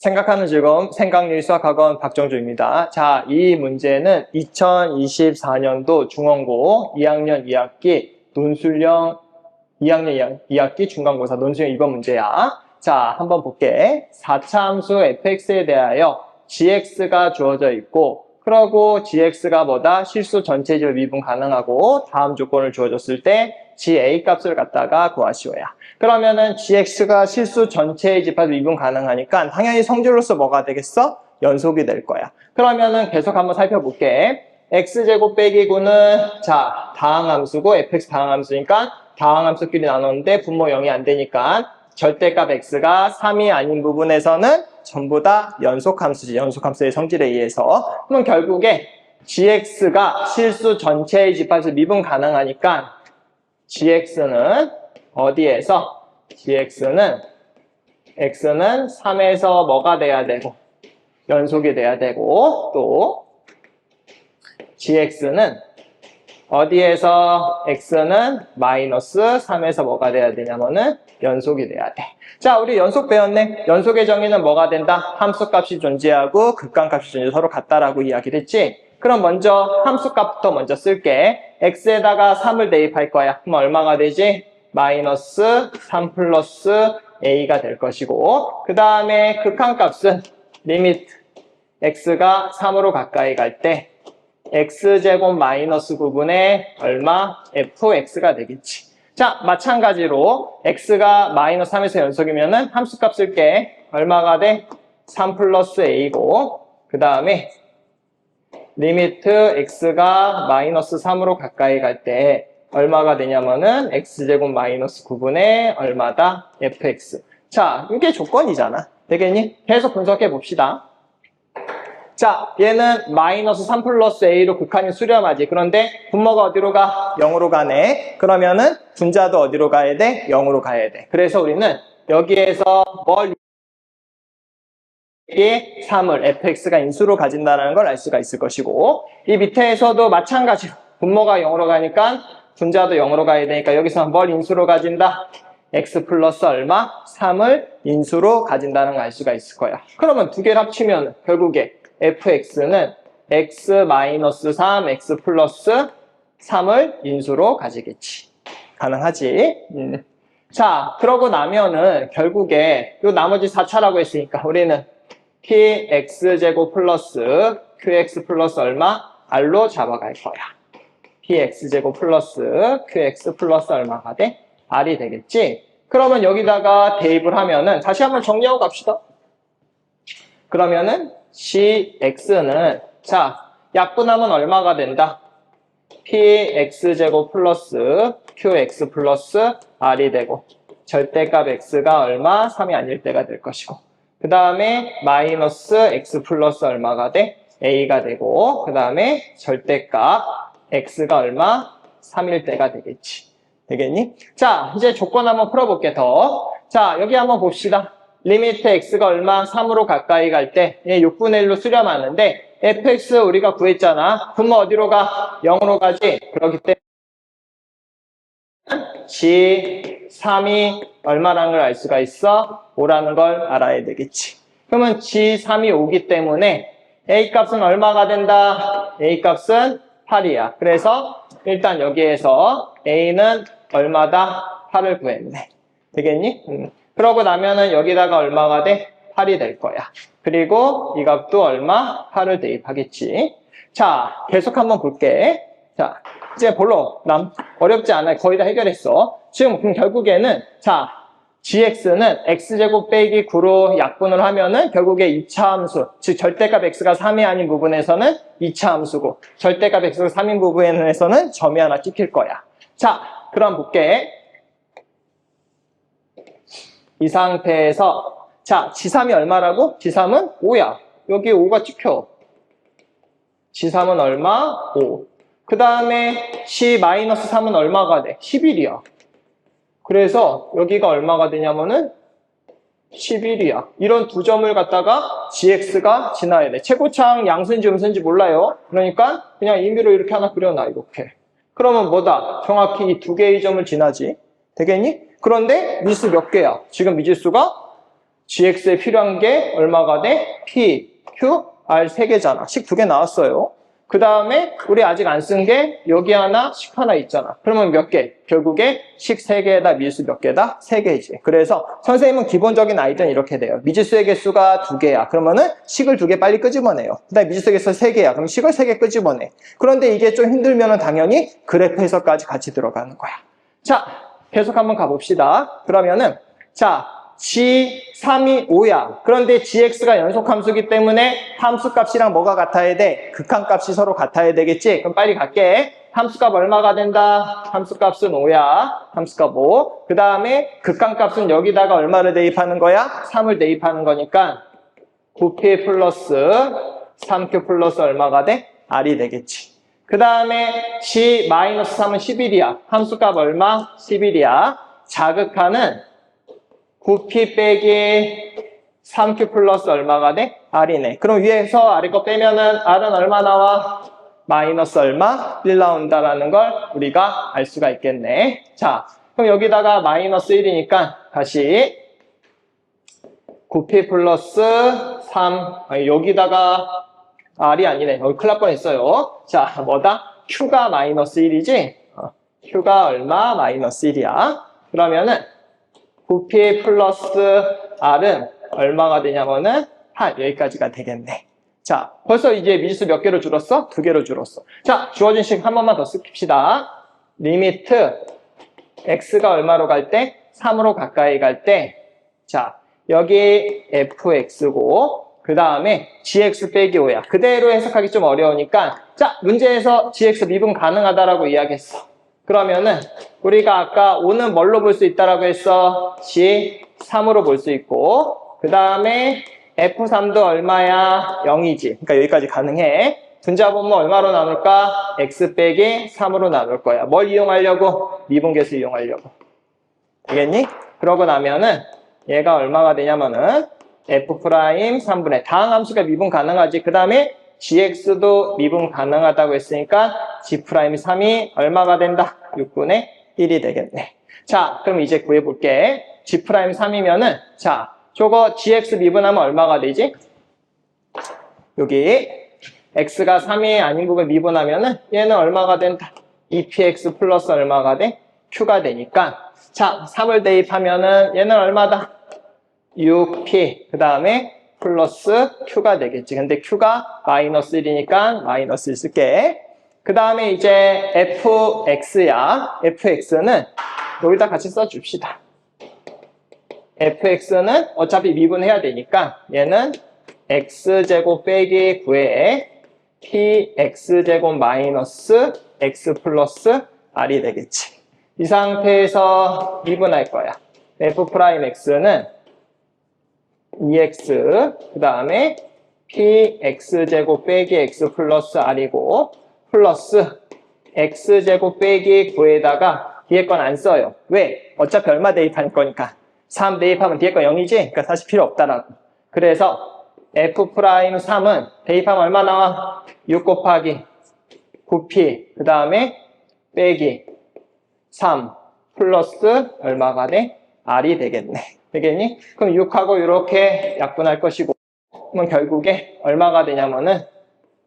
생각하는 즐거움 생각률 수학학원 박정주입니다. 자, 이 문제는 2024년도 중원고 2학년 2학기 논술형 2학년 2학기 중간고사 논술형 2번 문제야. 자, 한번 볼게. 4차 함수 fx에 대하여 gx가 주어져 있고 그러고 gx가 뭐다? 실수 전체적으로 미분 가능하고 다음 조건을 주어졌을 때 ga 값을 갖다가 구하시오야. 그러면은 gx가 실수 전체의 집합 미분 가능하니까 당연히 성질로서 뭐가 되겠어? 연속이 될 거야. 그러면은 계속 한번 살펴볼게. x제곱 빼기 9는 자 다항함수고 fx 다항함수니까 다항함수끼리 나눴는데 분모 0이 안 되니까 절대값 x가 3이 아닌 부분에서는 전부 다 연속 함수지. 연속 함수의 성질에 의해서. 그럼 결국에 gx가 실수 전체의 집합에서 미분 가능하니까 gx는 어디에서? gx는 x는 3에서 뭐가 돼야 되고 연속이 돼야 되고 또 gx는 어디에서 x는 마이너스 3에서 뭐가 돼야 되냐면은 연속이 돼야 돼. 자, 우리 연속 배웠네. 연속의 정의는 뭐가 된다? 함수값이 존재하고 극한값이 존재 서로 같다라고 이야기를 했지. 그럼 먼저 함수값부터 먼저 쓸게. x에다가 3을 대입할 거야. 그럼 얼마가 되지? 마이너스 3 플러스 a가 될 것이고 그 다음에 극한값은 리미트 x가 3으로 가까이 갈 때 x제곱 마이너스 9분의 얼마? fx가 되겠지. 자, 마찬가지로 x가 마이너스 3에서 연속이면은 함수값 쓸게. 얼마가 돼? 3 플러스 a고 그 다음에 리미트 x가 마이너스 3으로 가까이 갈 때 얼마가 되냐면은 x제곱 마이너스 9분의 얼마다? fx. 자, 이게 조건이잖아. 되겠니? 계속 분석해 봅시다. 자, 얘는 마이너스 3 플러스 a로 극한이 수렴하지. 그런데 분모가 어디로 가? 0으로 가네. 그러면은 분자도 어디로 가야 돼? 0으로 가야 돼. 그래서 우리는 여기에서 뭘이 3을 fx가 인수로 가진다는 걸 알 수가 있을 것이고 이 밑에서도 마찬가지로 분모가 0으로 가니까 분자도 0으로 가야 되니까 여기서 뭘 인수로 가진다? x 플러스 얼마? 3을 인수로 가진다는 걸 알 수가 있을 거야. 그러면 두 개를 합치면 결국에 fx는 x 마이너스 3, x 플러스 3을 인수로 가지겠지. 가능하지? 음. 자, 그러고 나면은 결국에 요 나머지 4차라고 했으니까 우리는 px제곱 플러스 qx 플러스 얼마? r로 잡아갈 거야. px제곱 플러스 qx 플러스 얼마가 돼? r이 되겠지? 그러면 여기다가 대입을 하면은 다시 한번 정리하고 갑시다. 그러면은 cx는 자 약분하면 얼마가 된다? px제곱 플러스 qx 플러스 r이 되고 절대값 x가 얼마? 3이 아닐 때가 될 것이고 그 다음에 마이너스 x 플러스 얼마가 돼? a가 되고 그 다음에 절대값 x가 얼마? 3일 때가 되겠지. 되겠니? 자, 이제 조건 한번 풀어볼게 더. 자, 여기 한번 봅시다. 리미트 x가 얼마? 3으로 가까이 갈 때 6분의 1로 수렴하는데 fx 우리가 구했잖아. 분모 어디로 가? 0으로 가지. 그렇기 때문에 g 3이 얼마라는 걸 알 수가 있어? 5라는 걸 알아야 되겠지. 그러면 g 3이 5기 때문에 a 값은 얼마가 된다? a 값은 8이야. 그래서 일단 여기에서 a는 얼마다? 8을 구했네. 되겠니? 음. 그러고 나면은 여기다가 얼마가 돼? 8이 될 거야. 그리고 이 값도 얼마? 8을 대입하겠지. 자, 계속 한번 볼게. 자, 이제 별로 남 어렵지 않아요. 거의 다 해결했어. 지금 그럼 결국에는 자, gx는 x제곱 빼기 9로 약분을 하면은 결국에 2차 함수, 즉 절대값 x가 3이 아닌 부분에서는 2차 함수고 절대값 x가 3인 부분에서는 점이 하나 찍힐 거야. 자, 그럼 볼게. 이 상태에서 자, g3이 얼마라고? g3은 5야. 여기 5가 찍혀. g3은 얼마? 5. 그 다음에 c-3은 얼마가 돼? 11이야. 그래서 여기가 얼마가 되냐면은 11이야. 이런 두 점을 갖다가 gx가 지나야 돼. 최고창 양수인지 음수인지 몰라요. 그러니까 그냥 임의로 이렇게 하나 그려놔 이렇게. 그러면 뭐다? 정확히 이 두 개의 점을 지나지. 되겠니? 그런데 미수 몇 개야? 지금 미지수가 gx에 필요한 게 얼마가 돼? p, q, r 세 개잖아. 식두개 나왔어요. 그 다음에 우리 아직 안 쓴 게 여기 하나, 식 하나 있잖아. 그러면 몇 개? 결국에 식세 개에다 미지수 몇 개다? 세 개지. 그래서 선생님은 기본적인 아이들은 이렇게 돼요. 미지수의 개수가 두 개야. 그러면은 식을 두개 빨리 끄집어내요. 그 다음에 미지수의 개수 세 개야. 그럼 식을 세개 끄집어내. 그런데 이게 좀 힘들면은 당연히 그래프에서까지 같이 들어가는 거야. 자, 계속 한번 가봅시다. 그러면은, 자, G, 3이 5야. 그런데 GX가 연속 함수기 때문에 함수값이랑 뭐가 같아야 돼? 극한값이 서로 같아야 되겠지? 그럼 빨리 갈게. 함수값 얼마가 된다? 함수값은 5야. 함수값 5. 그 다음에 극한값은 여기다가 얼마를 대입하는 거야? 3을 대입하는 거니까 9p 플러스 3q 플러스 얼마가 돼? r이 되겠지. 그 다음에 G 마이너스 3은 11이야. 함수값 얼마? 11이야. 자극하는 9p 빼기 3q 플러스 얼마가 돼? r이네. 그럼 위에서 아래 거 빼면은 r은 얼마 나와? 마이너스 얼마? 1 나온다라는 걸 우리가 알 수가 있겠네. 자, 그럼 여기다가 마이너스 1이니까 다시 9p 플러스 3, 아니, 여기다가 r이 아니네. 여기 큰일 날 뻔 했어요. 자, 뭐다? q가 마이너스 1이지? 어, q가 얼마? 마이너스 1이야. 그러면은 9p 플러스 r은 얼마가 되냐면은 8 여기까지가 되겠네. 자, 벌써 이제 미지수 몇 개로 줄었어? 두 개로 줄었어. 자, 주어진 식 한 번만 더 씁시다. 리미트 x가 얼마로 갈 때? 3으로 가까이 갈 때, 자, 여기 fx고, 그 다음에 gx 빼기 5야. 그대로 해석하기 좀 어려우니까, 자, 문제에서 gx 미분 가능하다라고 이야기했어. 그러면은, 우리가 아까 5는 뭘로 볼 수 있다라고 했어? g 3으로 볼 수 있고, 그 다음에 f3도 얼마야? 0이지. 그러니까 여기까지 가능해. 분자분모 얼마로 나눌까? x 빼기 3으로 나눌 거야. 뭘 이용하려고? 미분계수 이용하려고. 되겠니? 그러고 나면은 얘가 얼마가 되냐면은 f 프라임 3분의 다항 함수가 미분 가능하지. 그 다음에 gx도 미분 가능하다고 했으니까 g 프라임 3이 얼마가 된다? 6분의 1이 되겠네. 자, 그럼 이제 구해볼게. g 프라임 3이면은 자, 저거 gx 미분하면 얼마가 되지? 여기 x가 3이 아닌 부분 미분하면은 얘는 얼마가 된다? 2px 플러스 얼마가 돼? q가 되니까 자 3을 대입하면은 얘는 얼마다? 6p 그 다음에 플러스 q가 되겠지. 근데 q가 마이너스 1이니까 마이너스 1 쓸게. 그 다음에 이제 fx야. fx는 여기다 같이 써줍시다. fx는 어차피 미분해야 되니까 얘는 x제곱 빼기 9에 px제곱 마이너스 x 플러스 r이 되겠지. 이 상태에서 미분할 거야. f 프라임 x는 2x 그 다음에 px제곱 빼기 x 플러스 r이고 플러스 x제곱 빼기 9에다가 뒤에 건 안 써요. 왜? 어차피 얼마 대입할 거니까. 3 대입하면 뒤에 거 0이지? 그러니까 사실 필요 없다라고. 그래서 f 프라임 3은 대입하면 얼마 나와? 6 곱하기 9p 그 다음에 빼기 3 플러스 얼마가 돼? r이 되겠네. 되겠니? 그럼 6하고 이렇게 약분할 것이고 그러면 결국에 얼마가 되냐면은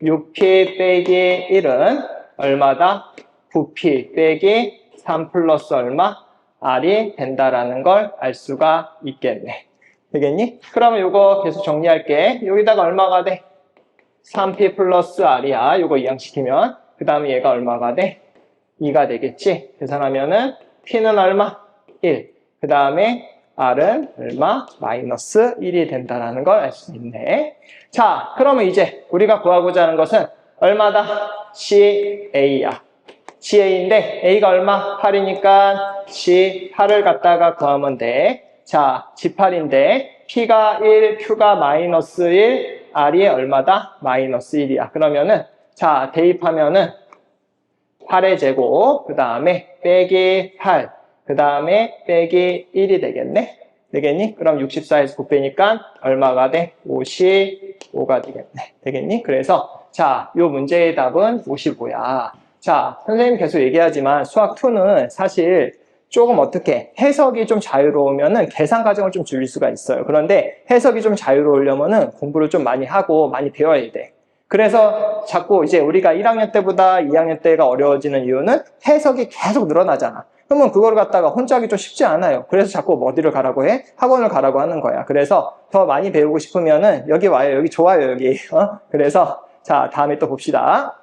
6p 빼기 1은 얼마다? 9p 빼기 3 플러스 얼마? r이 된다라는 걸 알 수가 있겠네. 되겠니? 그러면 이거 계속 정리할게. 여기다가 얼마가 돼? 3p 플러스 r이야. 이거 이항시키면. 그 다음에 얘가 얼마가 돼? 2가 되겠지? 계산하면은 p는 얼마? 1. 그 다음에 r은 얼마? 마이너스 1이 된다라는 걸 알 수 있네. 자, 그러면 이제 우리가 구하고자 하는 것은 얼마다? CA야. CA인데 A가 얼마? 8이니까 C8을 갖다가 구하면 돼. 자, G8인데 P가 1, Q가 마이너스 1, R이 얼마다? 마이너스 1이야. 그러면은 자, 대입하면은 8의 제곱, 그 다음에 빼기 8, 그 다음에 빼기 1이 되겠네? 되겠니? 그럼 64에서 9 빼니까 얼마가 돼? 55가 되겠네. 되겠니? 그래서 자, 요 문제의 답은 55야. 자, 선생님 계속 얘기하지만 수학 2는 사실 조금 어떻게 해석이 좀 자유로우면은 계산 과정을 좀 줄일 수가 있어요. 그런데 해석이 좀 자유로우려면은 공부를 좀 많이 하고 많이 배워야 돼. 그래서 자꾸 이제 우리가 1학년 때보다 2학년 때가 어려워지는 이유는 해석이 계속 늘어나잖아. 그러면 그걸 갖다가 혼자 하기 좀 쉽지 않아요. 그래서 자꾸 어디를 가라고 해? 학원을 가라고 하는 거야. 그래서 더 많이 배우고 싶으면은 여기 와요. 여기 좋아요. 여기. 어? 그래서 자, 다음에 또 봅시다.